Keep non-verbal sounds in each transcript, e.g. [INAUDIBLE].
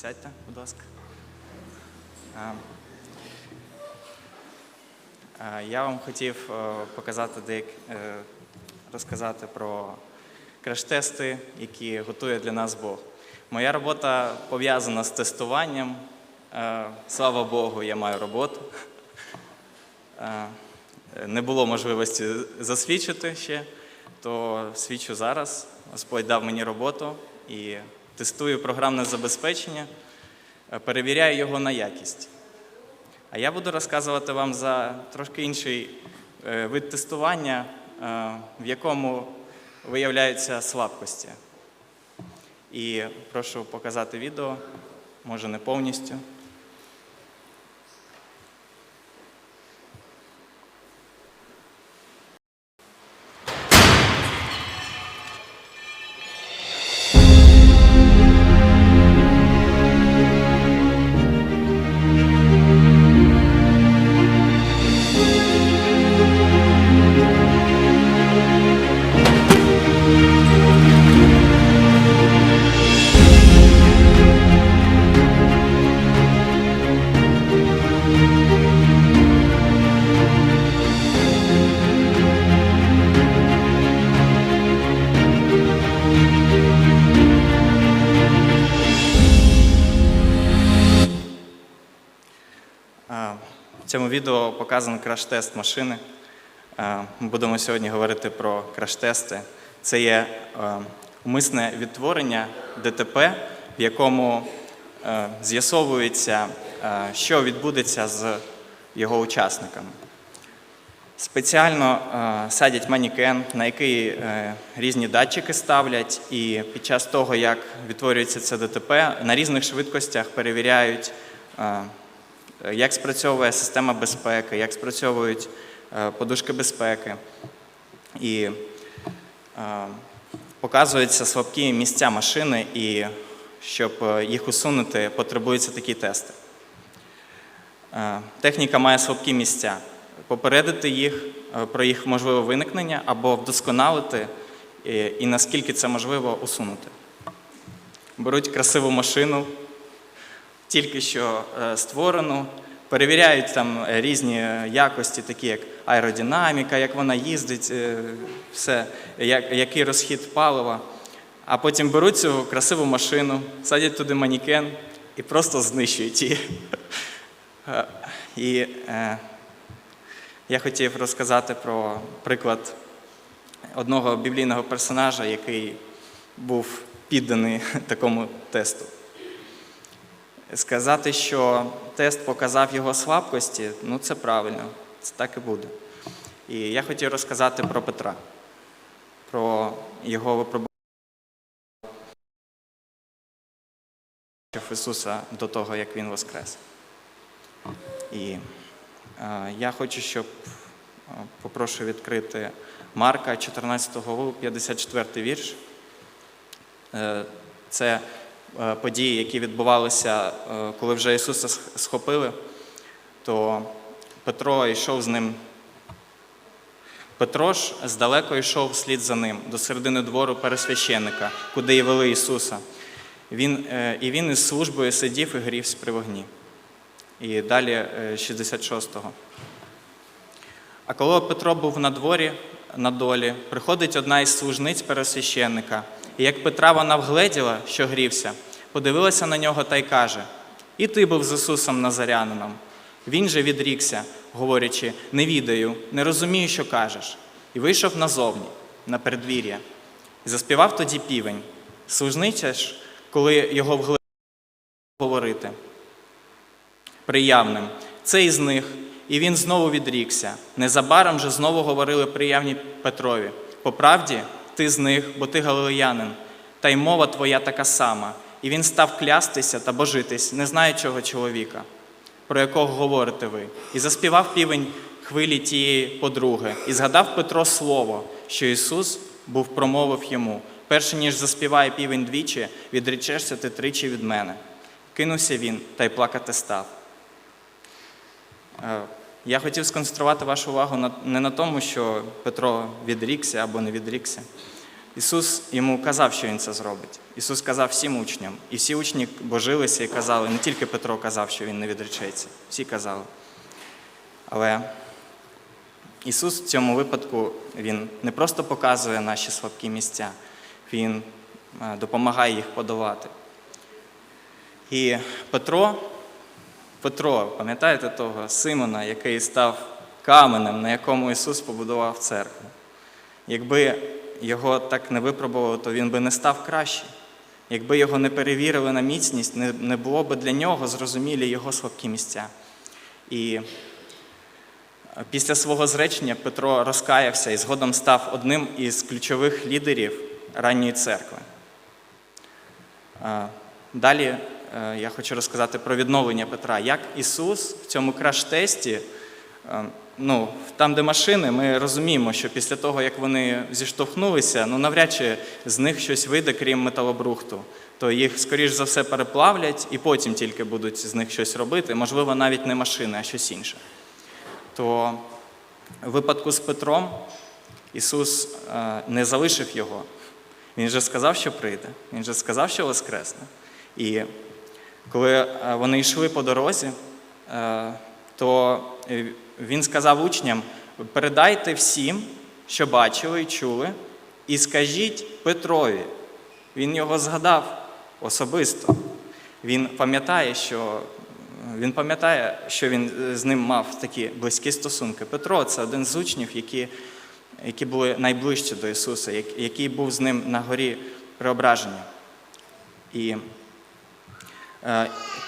Присядьте, будь ласка. Е, е, Я вам хотів е, показати розказати про краш-тести, які готує для нас Бог. Моя робота пов'язана з тестуванням. Слава Богу, я маю роботу. Не було можливості засвідчити ще, то свідчу зараз. Господь дав мені роботу і тестую програмне забезпечення, е, перевіряю його на якість. А я буду розказувати вам за трошки інший е, вид тестування, е, в якому виявляються слабкості. І прошу показати відео, може не повністю. В цьому відео показаний краш-тест машини. Ми будемо сьогодні говорити про краш-тести. Це є умисне відтворення ДТП, в якому з'ясовується, що відбудеться з його учасниками. Спеціально садять манікен, на який е, різні датчики ставлять, і під час того, як відтворюється це ДТП, на різних швидкостях перевіряють, як спрацьовує система безпеки, як спрацьовують е, подушки безпеки. І е, показуються слабкі місця машини, і щоб е, їх усунути, потребуються такі тести. Е, Техніка має слабкі місця. Попередити їх е, про їх можливе виникнення або вдосконалити, е, і наскільки це можливо усунути. Беруть красиву машину, тільки що е, створену, перевіряють там е, різні е, якості, такі як аеродинаміка, як вона їздить, все, як, який розхід палива. А потім беруть цю красиву машину, садять туди манікен і просто знищують її. І я хотів розказати про приклад одного біблійного персонажа, який був підданий [LAUGHS] такому тесту. Сказати, що тест показав його слабкості, ну це правильно, це так і буде. І я хотів розказати про Петра, про його випробування Ісуса до того, як Він воскрес. І е, я хочу, щоб е, попрошу відкрити Марка 14 главу, 54 вірш. Е, Це події, які відбувалися, е, коли вже Ісуса схопили, то Петро йшов з ним. Петро ж здалеку йшов вслід за ним до середини двору пересвященника, куди і вели Ісуса. Він, е, і він із службою сидів і грівся при вогні. І далі е, 66-го. А коли Петро був на дворі, на долі, приходить одна із служниць пересвященника, і як Петра вона вгледіла, що грівся, подивилася на нього та й каже: І ти був з Ісусом Назарянином. Він же відрікся, говорячи: не відаю, не розумію, що кажеш. І вийшов назовні, на передвір'я. Заспівав тоді півень. Служниця ж, коли його вгледіла говорити приявним. Це із них, і він знову відрікся. Незабаром же знову говорили приявні Петрові. По правді, ти з них, бо ти галилеянин, та й мова твоя така сама. І він став клястися та божитись, не знаючого чоловіка, про якого говорите ви. І заспівав півень хвилі тієї подруги, і згадав Петро слово, що Ісус був промовив йому. Перше ніж заспіває півень двічі, відречешся ти тричі від мене. Кинувся він та й плакати став. Я хотів сконцентрувати вашу увагу не на тому, що Петро відрікся або не відрікся, Ісус йому казав, що Він це зробить. Ісус казав всім учням. І всі учні божилися і казали, не тільки Петро казав, що він не відречеться, всі казали. Але Ісус в цьому випадку Він не просто показує наші слабкі місця, Він е, допомагає їх подолати. І Петро, Петро, пам'ятаєте того Симона, який став каменем, на якому Ісус побудував церкву? Якби його так не випробували, то він би не став краще. Якби його не перевірили на міцність, не, було б для нього зрозумілі його слабкі місця. І після свого зречення Петро розкаявся і згодом став одним із ключових лідерів ранньої церкви. Далі я хочу розказати про відновлення Петра. Як Ісус в цьому краш-тесті, е, ну, там, де машини, ми розуміємо, що після того, як вони зіштовхнулися, ну навряд чи з них щось вийде, крім металобрухту. То їх, скоріш за все, переплавлять і потім тільки будуть з них щось робити. Можливо, навіть не машини, а щось інше. То в випадку з Петром Ісус е, не залишив його. Він же сказав, що прийде, він же сказав, що воскресне. І коли е, вони йшли по дорозі, е, то е, він сказав учням: передайте всім, що бачили і чули, і скажіть Петрові. Він його згадав особисто. Він пам'ятає, що він пам'ятає, що він з ним мав такі близькі стосунки. Петро це один з учнів, які, які були найближчі до Ісуса, який був з ним на горі преображення. І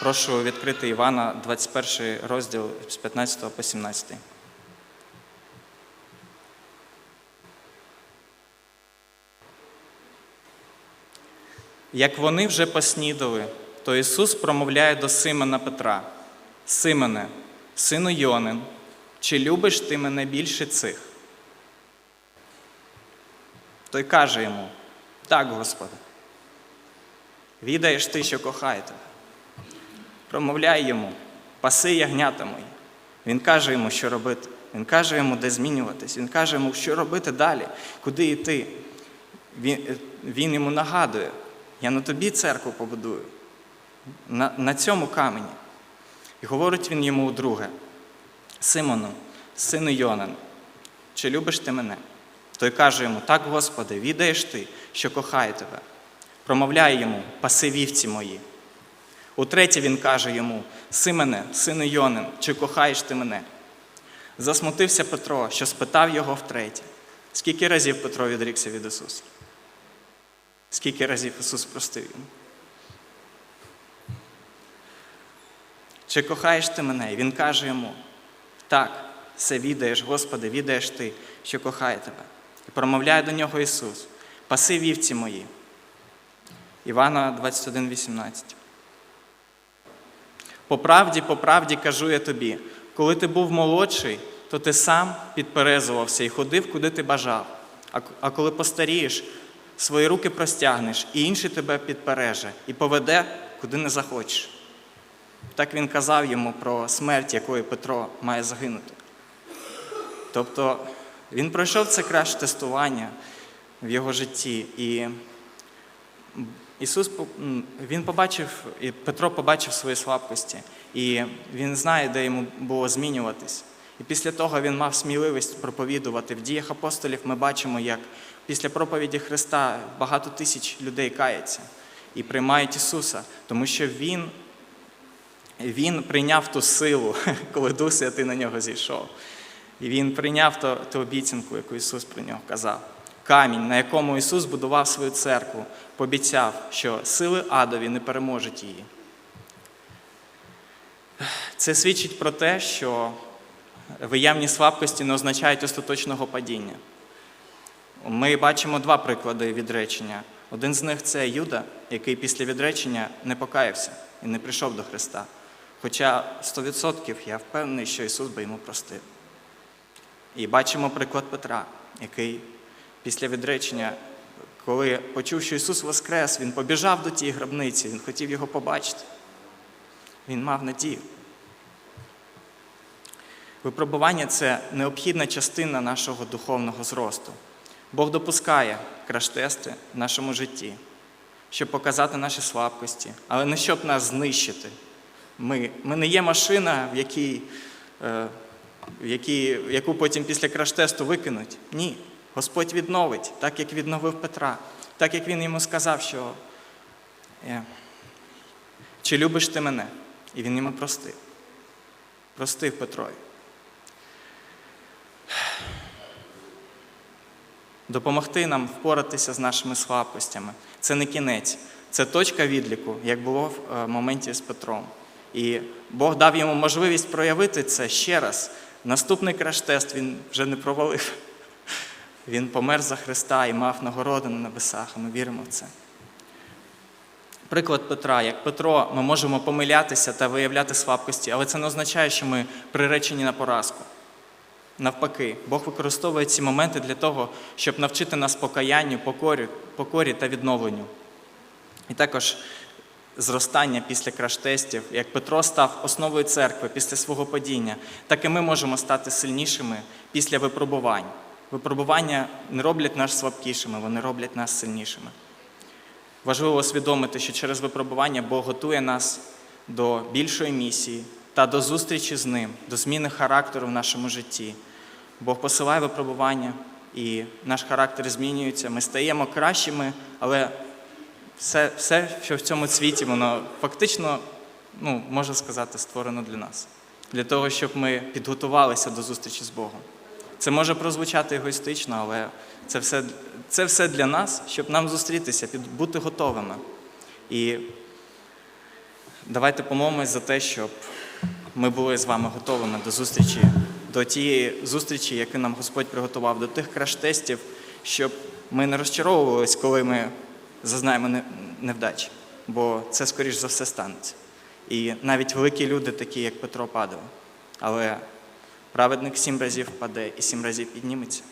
прошу відкрити Івана 21 розділ з 15 по 17. Як вони вже поснідали, то Ісус промовляє до Симона Петра: Симоне, сину Йонин, чи любиш ти мене більше цих? Той каже йому: Так, Господи. Відаєш ти, що кохає тебе. Промовляй йому, паси ягнята мої. Він каже йому, що робити. Він каже йому, де змінюватись. Він каже йому, що робити далі, куди йти. Він, він йому нагадує: я на тобі церкву побудую, на, на цьому камені. І говорить він йому удруге: Симону, сину Йонин, чи любиш ти мене? Той каже йому: Так, Господи, відаєш ти, що кохає тебе. Промовляє йому, паси вівці мої. Утретє він каже йому: Симене, сину Йонин, чи кохаєш ти мене? Засмутився Петро, що спитав його втретє. Скільки разів Петро відрікся від Ісуса? Скільки разів Ісус простив йому? Чи кохаєш ти мене? І він каже йому: Так, все відаєш, Господи, відаєш ти, що кохає тебе. І промовляє до нього Ісус: Паси вівці мої. Івана 21,18. По правді, по правді кажу я тобі, коли ти був молодший, то ти сам підперезувався і ходив, куди ти бажав. А коли постарієш, свої руки простягнеш, і інший тебе підпереже, і поведе, куди не захочеш. Так він казав йому про смерть, якою Петро має загинути. Тобто він пройшов це краще тестування в його житті, і Ісус він побачив, і Петро побачив свої слабкості, і він знає, де йому було змінюватись. І після того він мав сміливість проповідувати. В діях апостолів ми бачимо, як після проповіді Христа багато тисяч людей каються і приймають Ісуса, тому що Він, він прийняв ту силу, [LAUGHS] коли Дух Святий на нього зійшов. І він прийняв ту, ту обіцянку, яку Ісус про нього казав. Камінь, на якому Ісус будував свою церкву, пообіцяв, що сили адові не переможуть її. Це свідчить про те, що виявні слабкості не означають остаточного падіння. Ми бачимо два приклади відречення. Один з них це Юда, який після відречення не покаявся і не прийшов до Христа. Хоча 100% я впевнений, що Ісус би йому простив. І бачимо приклад Петра, який після відречення, коли почув, що Ісус воскрес, він побіжав до тієї гробниці, він хотів його побачити. Він мав надію. Випробування це необхідна частина нашого духовного зросту. Бог допускає краш-тести в нашому житті, щоб показати наші слабкості, але не щоб нас знищити. Ми, ми не є машина, в якій, е, в якій, яку потім після краш-тесту викинуть. Ні. Господь відновить, так як відновив Петра, так як він йому сказав, що е, чи любиш ти мене? І він йому простив. Простив Петрові. Допомогти нам впоратися з нашими слабкостями. Це не кінець, це точка відліку, як було в е, моменті з Петром. І Бог дав йому можливість проявити це ще раз. Наступний краш-тест він вже не провалив. Він помер за Христа і мав нагороду на небесах, і ми віримо в це. Приклад Петра. Як Петро, ми можемо помилятися та виявляти слабкості, але це не означає, що ми приречені на поразку. Навпаки, Бог використовує ці моменти для того, щоб навчити нас покаянню, покорі, покорі та відновленню. І також зростання після краш-тестів, як Петро став основою церкви після свого падіння, так і ми можемо стати сильнішими після випробувань. Випробування не роблять нас слабкішими, вони роблять нас сильнішими. Важливо усвідомити, що через випробування Бог готує нас до більшої місії та до зустрічі з ним, до зміни характеру в нашому житті. Бог посилає випробування, і наш характер змінюється. Ми стаємо кращими, але все, все що в цьому світі, воно фактично, ну, можна сказати, створено для нас, для того, щоб ми підготувалися до зустрічі з Богом. Це може прозвучати егоїстично, але це все, це все для нас, щоб нам зустрітися, під- бути готовими. І давайте помолимось за те, щоб ми були з вами готовими до зустрічі, до тієї зустрічі, яку нам Господь приготував, до тих краш-тестів, щоб ми не розчаровувались, коли ми зазнаємо невдачі, бо це, скоріш за все, станеться. І навіть великі люди, такі як Петро, падали. Але праведник сім разів паде і сім разів підніметься.